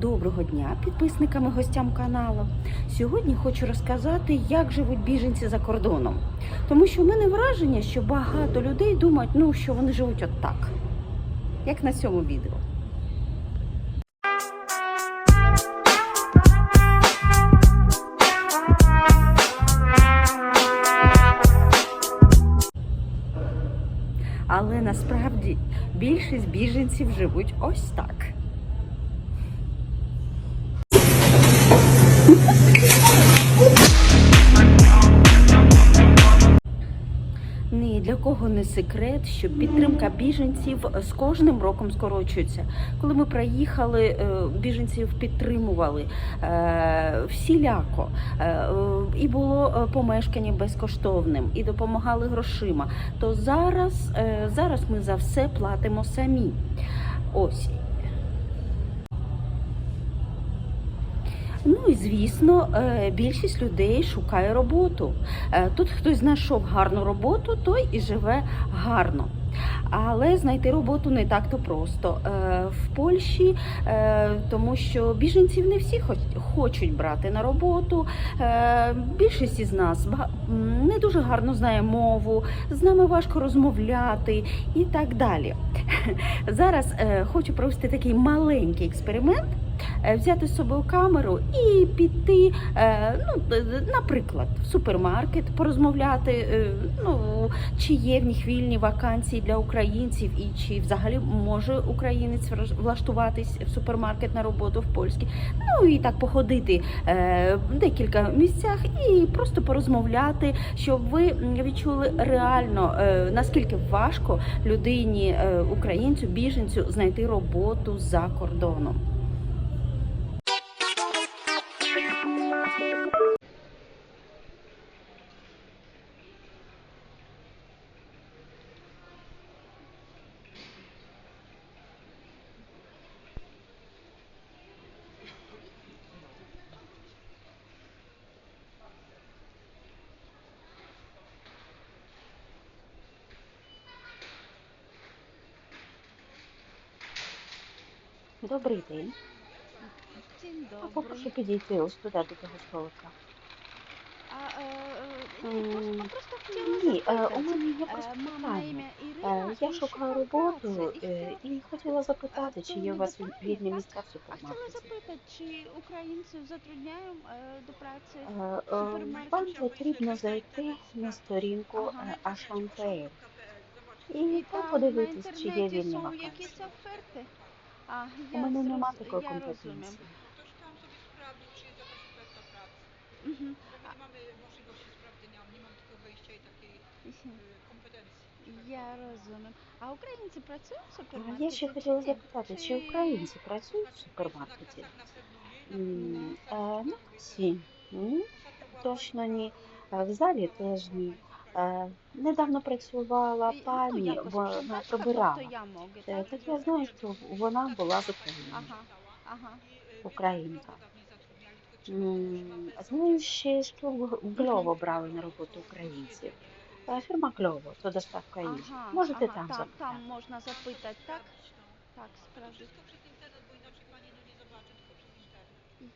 Доброго дня підписникам і гостям каналу. Сьогодні хочу розказати, як живуть біженці за кордоном. Тому що в мене враження, що багато людей думають, ну, що вони живуть от так, як на цьому відео. Але насправді більшість біженців живуть ось так. Для кого не секрет, що підтримка біженців з кожним роком скорочується. Коли ми приїхали, е, біженців підтримували е, всіляко, Е, і було помешкання безкоштовним, і допомагали грошима. То зараз, зараз ми за все платимо самі. Ось. Ну і звісно, е, більшість людей шукає роботу. Е, Тут хтось знайшов гарну роботу, той і живе гарно. Але знайти роботу не так то просто Е, в Польщі, тому що біженців не всі хочуть брати на роботу. Більшість із нас не дуже гарно знає мову, з нами важко розмовляти і так далі. Зараз хочу провести такий маленький експеримент взяти з собою камеру і піти, е, ну, наприклад, в супермаркет, порозмовляти, е, ну, чи є в них вільні вакансії для українців, і чи взагалі може українець влаштуватись в супермаркет на роботу в польський. Ну і так походити е, в декілька місцях і просто порозмовляти, щоб ви відчули реально е, наскільки важко людині, е, українцю, біженцю знайти роботу за кордоном. Добрий день. Dzień А попрошу підійти ось туди до того столика. A, e, e, М, po, po prostu chciałam Ні, е, у zapytać. мене є E, просто Mam na питання. Е, Ірина Я і шукаю роботу. І е, хотіла- і хотіла запитати, чи є у вас вільні місця в А хотіла супермаркеті. запитати, чи українців затрудняють е, до праці? Е, е. Вам потрібно зайти на сторінку Ага. І І там подивитись, чи є вільні вакансії. якісь оферти? У мене нема такої компетенції. Ktoś tam sobie sprawdził, czy jest jakaś oferta pracy. Bo my nie mamy możliwości sprawdzenia, nie mam takiego wejścia i takiej y, kompetencji. Я розумію. А українці працюють в А супермаркеті? Я ще хотіла запитати, чи українці працюють в супермаркеті? М, е, На касі? Ні, точно ні. В залі теж ні. Е, Недавно працювала ну, пані, вона контактка, прибирала. тобто Е, так? Я знаю, що вона була з України, українка. Знаю ще, що в брали на роботу українців. Е, Фірма Глово, це доставка їжі. Ага, Можете ага, там запитати. там можна запитати, так? Так, справді.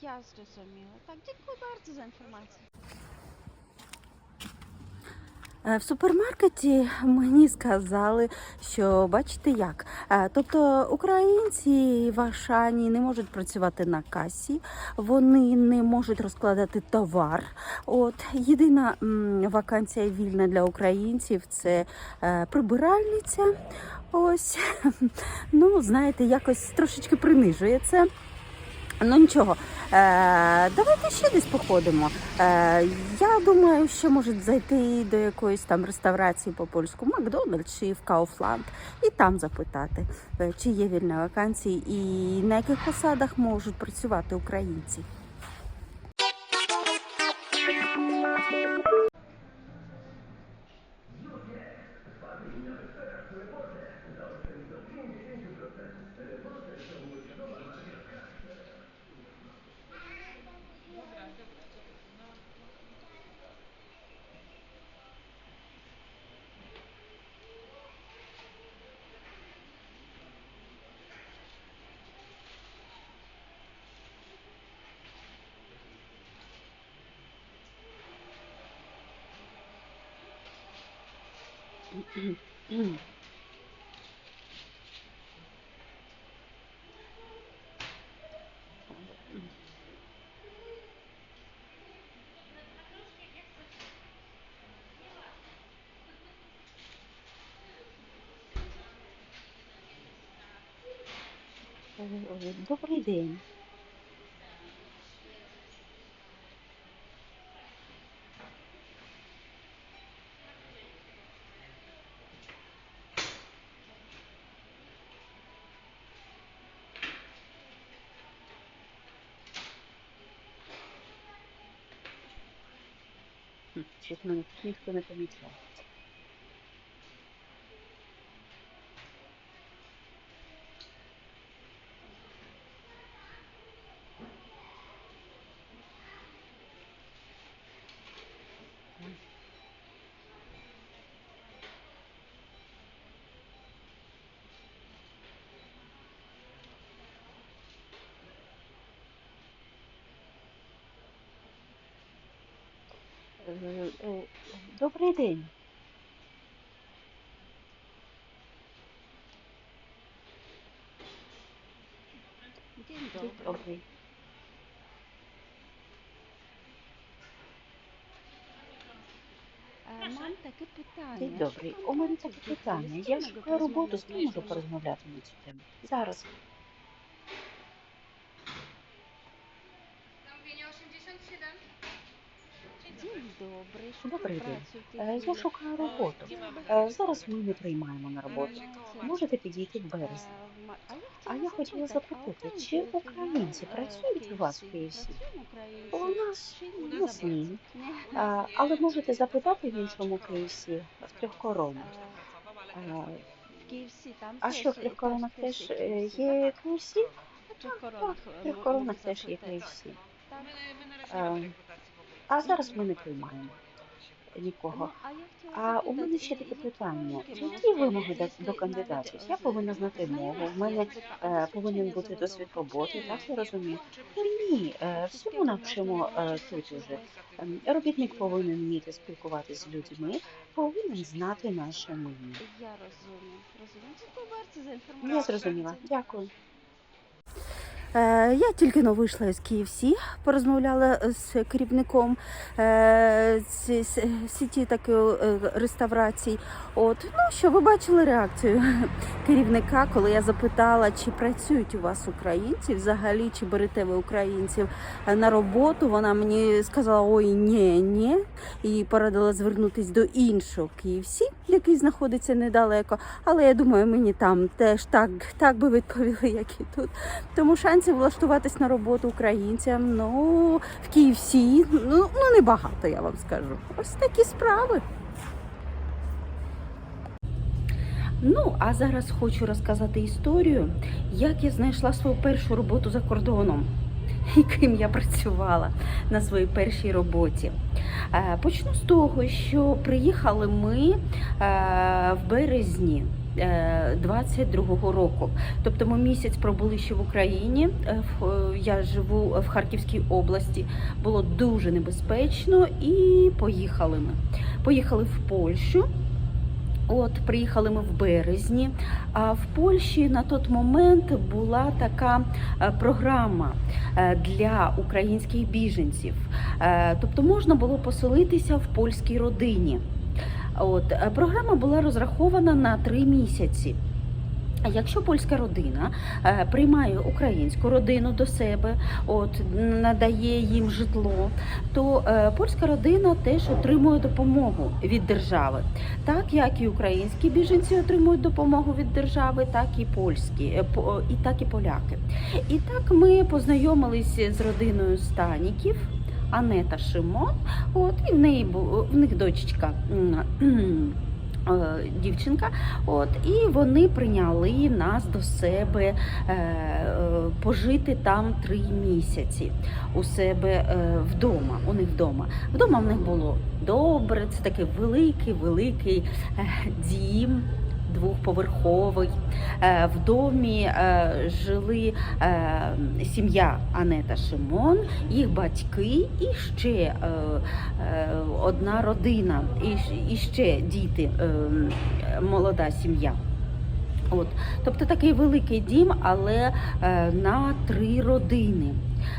Я зрозуміла. Так, дякую bardzo за інформацію. Е, В супермаркеті мені сказали, що бачите як. Е, Тобто українці в Ашані не можуть працювати на касі, вони не можуть розкладати товар. От єдина вакансія вільна для українців це е, прибиральниця. Ось ну знаєте, якось трошечки принижує це. Ну нічого, е, давайте ще десь походимо. Е, я думаю, що можуть зайти до якоїсь там реставрації по польську Макдональдс чи в Кауфланд і там запитати, е, чи є вільні вакансії і на яких посадах можуть працювати українці. Добрий день. Хм, Щось мене тут ніхто не помічав. Е, е, Добрий день. День День добрий. Е, Мам, таке питання. День добрий. У мене таке питання. Я шукаю роботу, з ким можу порозмовляти? порозмовляти на цю тему. Зараз. Добрий. Добрий день. Е, Я шукаю роботу. Ті мами Е, Зараз ми не приймаємо на роботу. Можете підійти в Е, березні. ма- А я хотіла запитати, чи українці працюють у вас в KFC? У нас у нас ні. Але можете запитати в іншому KFC, в трьохкоронах. Е, А, там а що в трьохкоронах там теж є е, є так? В е, трьохкоронах можна теж є запитати. А зараз ми не приймаємо нікого. А у мене ще таке питання. Які вимоги до, до кандидатів? е, Я повинна знати мову. В мене е, повинен бути досвід роботи, так я розумію. Ну ні, е, всьому навчимо е, тут уже. Ем, Робітник повинен вміти спілкуватися з людьми, повинен знати наше мову. Я розумію, розумію. Я зрозуміла. Дякую. Е, Я тільки но вийшла з KFC, порозмовляла з керівником е, сіті такої е, реставрацій. От ну що ви бачили реакцію керівника, коли я запитала, чи працюють у вас українці взагалі, чи берете ви українців на роботу. Вона мені сказала: ой, ні, ні, і порадила звернутися до іншого KFC, який знаходиться недалеко. Але я думаю, мені там теж так, так би відповіли, як і тут. Тому шансів влаштуватись на роботу українцям, ну в KFC, ну, ну небагато, я вам скажу. Ось такі справи. Ну, а зараз хочу розказати історію, як я знайшла свою першу роботу за кордоном, і ким я працювала на своїй першій роботі. Е, Почну з того, що приїхали ми е, в березні. Е, 22-го року, тобто ми місяць пробули ще в Україні. Е, в- Я живу в Харківській області. Було дуже небезпечно, і поїхали ми. Поїхали в Польщу. От приїхали ми в березні. А в Польщі на той момент була така е, програма е, для українських біженців. Е, Тобто можна було поселитися в польській родині. От е, програма була розрахована на три місяці. Якщо польська родина е, приймає українську родину до себе, от надає їм житло, то е, польська родина теж отримує допомогу від держави, так як і українські біженці отримують допомогу від держави, так і польські, по- і так і поляки. І так ми познайомилися з родиною Станіків. Анета Шимон, от і в неї в них дочечка е, дівчинка. От і вони прийняли нас до себе е, пожити там три місяці у себе е, вдома. У них вдома. Вдома в них було добре. Це такий великий, великий дім. Двохповерховий. Е, В домі е, жили е, сім'я Анета Шимон, їх батьки і ще одна родина, і, ще діти, молода сім'я. От. Тобто такий великий дім, але на три родини.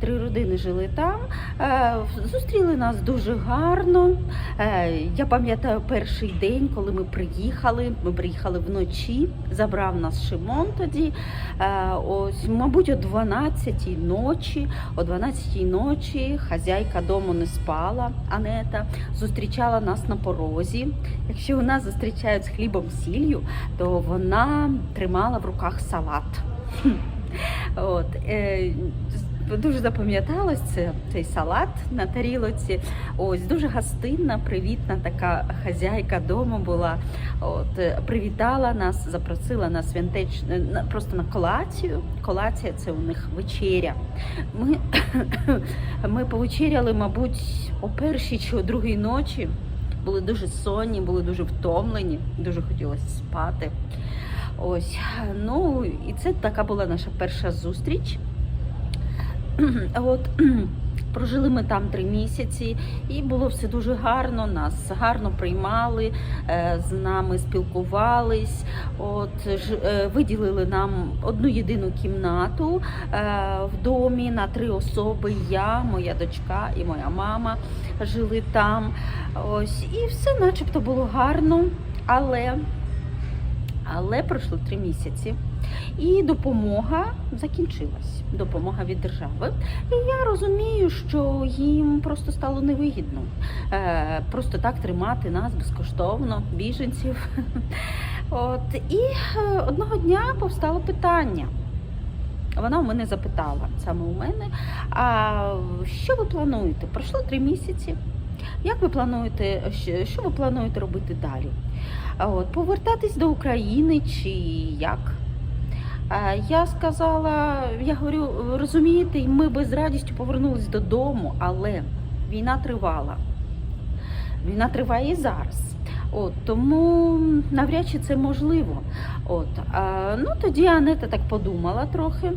Три родини жили там. Е, зустріли нас дуже гарно. Е, я пам'ятаю перший день, коли ми приїхали. Ми приїхали вночі, забрав нас Шимон тоді. Е, ось, мабуть, о 12-й ночі. О 12-й ночі хазяйка дому не спала, Анета, зустрічала нас на порозі. Якщо нас зустрічають з хлібом сіллю, то вона тримала в руках салат. От, е, дуже запам'яталось це, цей салат на тарілоці. Ось дуже гостинна, привітна така хазяйка дому була. От, е, привітала нас, запросила нас вінтеч на- просто на колацію. Колація це у них вечеря. Ми, ми повечеряли, мабуть, о першій чи о другій ночі. Були дуже сонні, були дуже втомлені, дуже хотілося спати. Ось, ну і це така була наша перша зустріч. От прожили ми там три місяці, і було все дуже гарно. Нас гарно приймали, е, з нами спілкувались. От е, виділили нам одну єдину кімнату е, в домі на три особи. Я, моя дочка і моя мама жили там. Ось і все, начебто, було гарно, але. Але пройшло три місяці, і допомога закінчилась. Допомога від держави. І я розумію, що їм просто стало невигідно е, просто так тримати нас безкоштовно, біженців. От і е, одного дня повстало питання. Вона у мене запитала саме у мене: а що ви плануєте? Пройшло три місяці. Як ви плануєте, що- ви плануєте робити далі? От, повертатись до України чи як? А Я сказала, я говорю, розумієте, ми би з радістю повернулись додому, але війна тривала. Війна триває і зараз. От, тому навряд чи це можливо. От, а, ну тоді Анета так подумала трохи.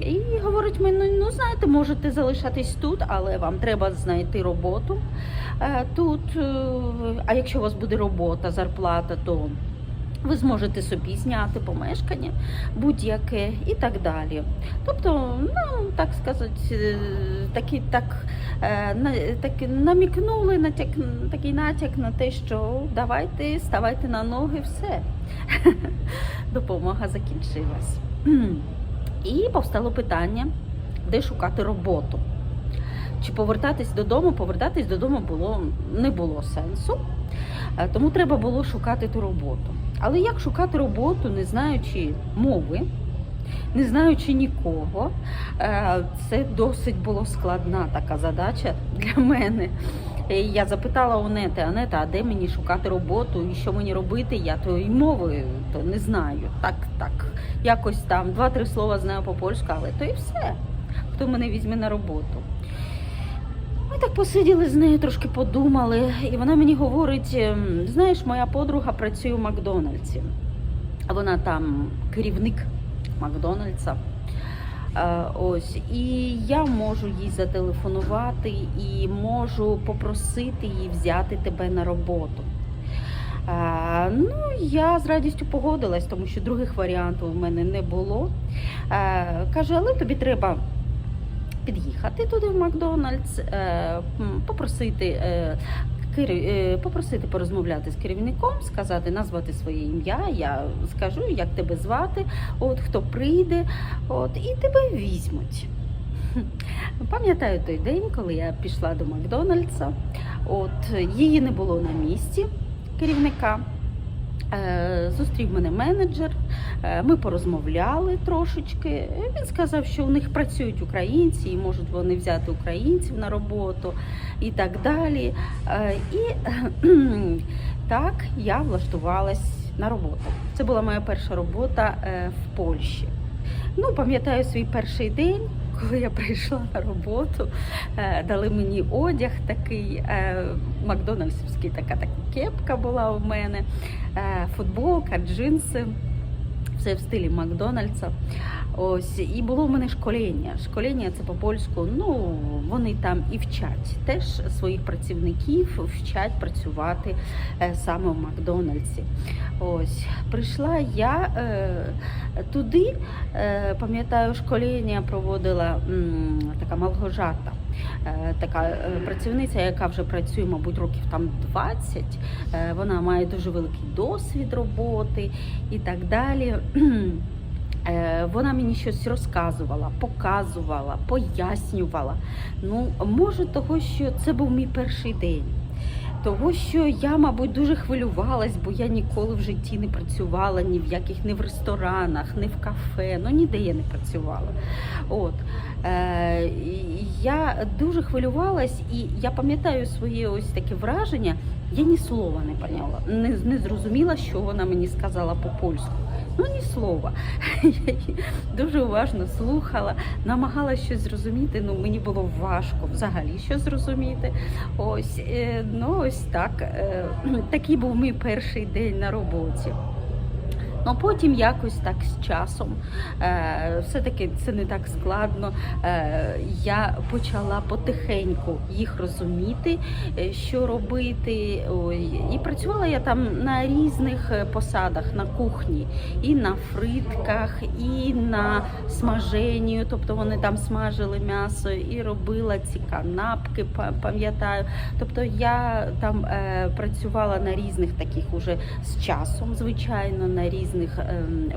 І говорить мені, ну знаєте, можете залишатись тут, але вам треба знайти роботу е, тут. е, А якщо у вас буде робота, зарплата, то ви зможете собі зняти помешкання будь-яке і так далі. Тобто, ну так сказати, е, такі так, е, на- так намікнули натяк, такий натяк на те, що давайте ставайте на ноги, все. Допомога закінчилась. І повстало питання, де шукати роботу. Чи повертатись додому? Повертатись додому було не було сенсу, Е, тому треба було шукати ту роботу. Але як шукати роботу, не знаючи мови, не знаючи нікого, Е, це досить було складна така задача для мене. Я запитала у Нети, Анета, а де мені шукати роботу і що мені робити? Я тої мови то не знаю. Так, так, якось там два-три слова знаю по польську, але то і все. Хто мене візьме на роботу? Ми так посиділи з нею, трошки подумали, і вона мені говорить: ем, знаєш, моя подруга працює в Макдональдсі. Вона там керівник Макдональдса. Е, Ось, і я можу їй зателефонувати і можу попросити її взяти тебе на роботу. Е, Ну, я з радістю погодилась, тому що других варіантів у мене не було. Е, Каже, але тобі треба під'їхати туди в Макдональдс, е, попросити. е, е, Попросити порозмовляти з керівником, сказати, назвати своє ім'я. Я скажу, як тебе звати, от хто прийде, от і тебе візьмуть. Пам'ятаю той день, коли я пішла до Макдональдса. От її не було на місці керівника. Зустрів мене менеджер, ми порозмовляли трошечки. Він сказав, що у них працюють українці і можуть вони взяти українців на роботу і так далі. Е, І так я влаштувалась на роботу. Це була моя перша робота е, в Польщі. Ну, пам'ятаю свій перший день, коли я прийшла на роботу, е, дали мені одяг такий, е, макдональдсівський така така кепка була у мене, е, футболка, джинси. Все в стилі Макдональдса. Ось і було в мене школіння. Школіння це по польську. Ну вони там і вчать теж своїх працівників вчать працювати е, саме в Макдональдсі. Ось прийшла я е, туди. Е, пам'ятаю, школіння проводила м, така Малгожата. Е, Така е, працівниця, яка вже працює, мабуть, років там 20. Е, Вона має дуже великий досвід роботи і так далі. Вона мені щось розказувала, показувала, пояснювала. Ну, може, того, що це був мій перший день. Того, що я, мабуть, дуже хвилювалась, бо я ніколи в житті не працювала ні в яких, ні в ресторанах, ні в кафе, ну ніде я не працювала. От. Е, я дуже хвилювалась, і я пам'ятаю своє ось таке враження. Я ні слова не поняла, не, не зрозуміла, що вона мені сказала по-польську. Ну, ні слова. Я її дуже уважно слухала, намагалася щось зрозуміти. Ну, мені було важко взагалі щось зрозуміти. Ось, е, ну ось так. е, Такий був мій перший день на роботі. Ну потім якось так з часом, е, все-таки це не так складно. Е, я почала потихеньку їх розуміти, е, що робити. І працювала я там на різних посадах на кухні, і на фритках, і на смаженні. Тобто вони там смажили м'ясо і робила ці канапки, пам'ятаю. Тобто я там працювала на різних таких уже з часом, звичайно, на різних ем,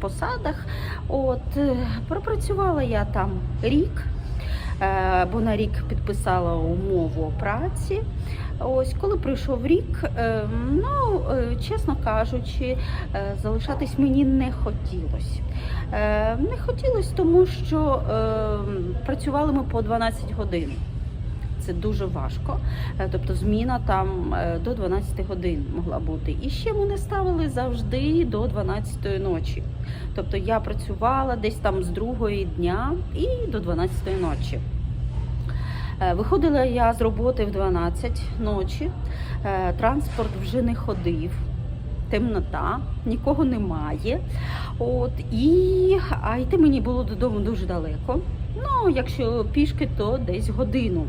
посадах. От е, пропрацювала я там рік, е, бо на рік підписала умову праці. Ось коли пройшов рік, е, ну е, чесно кажучи, залишатись мені не хотілося. Не хотілося, тому що е, працювали ми по 12 годин. Це дуже важко. Е, Тобто зміна там е, до 12 годин могла бути. І ще мене ставили завжди до 12 ночі. Тобто я працювала десь там з другої дня і до 12 ночі. Е, Виходила я з роботи в 12 ночі, транспорт вже не ходив. Темнота, нікого немає. От, і, а йти мені було додому дуже далеко. Ну, якщо пішки, то десь годину.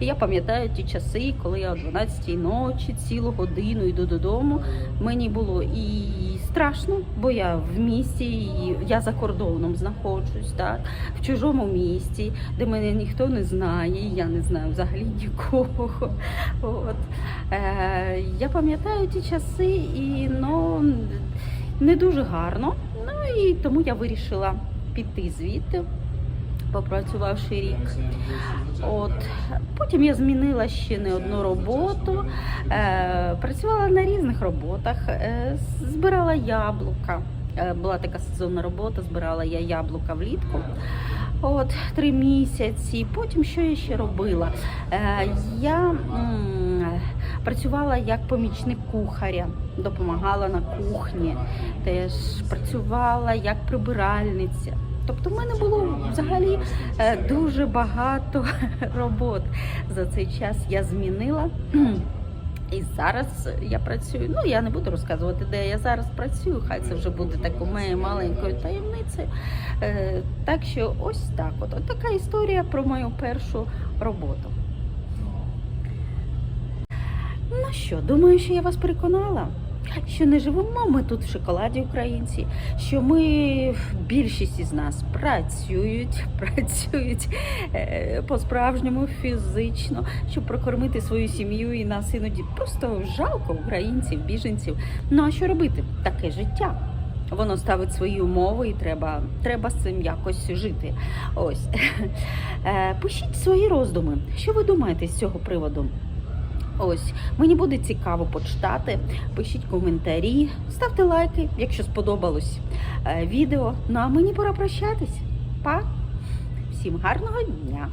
І я пам'ятаю ті часи, коли я о 12 ночі цілу годину йду додому. Мені було і страшно, бо я в місті, я за кордоном знаходжусь, так, в чужому місті, де мене ніхто не знає, і я не знаю взагалі нікого. От. Е, я пам'ятаю ті часи, і ну, не дуже гарно. Ну і тому я вирішила піти звідти, попрацювавши рік. От потім я змінила ще не одну роботу, е, працювала на різних роботах, е, збирала яблука. Е, була така сезонна робота, збирала я яблука влітку. От три місяці. Потім що я ще робила? Е, я м, працювала як помічник кухаря, допомагала на кухні, теж працювала як прибиральниця. Тобто в мене було взагалі е, дуже багато робот за цей час. Я змінила. І зараз я працюю. Ну я не буду розказувати, де я зараз працюю. Хай це вже буде такою маленькою таємницею. Е, так що ось так. От, от така історія про мою першу роботу. Ну що, думаю, що я вас переконала. Що не живемо ми тут в шоколаді українці, що ми більшість із нас працюють, працюють е, по-справжньому фізично, щоб прокормити свою сім'ю і нас іноді просто жалко українців, біженців. Ну а що робити? Таке життя. Воно ставить свої умови, і треба, треба з цим якось жити. Ось Е, пишіть свої роздуми. Що ви думаєте з цього приводу? Ось мені буде цікаво почитати. Пишіть коментарі, ставте лайки, якщо сподобалось е, відео. Ну а мені пора прощатись. Па! Всім гарного дня!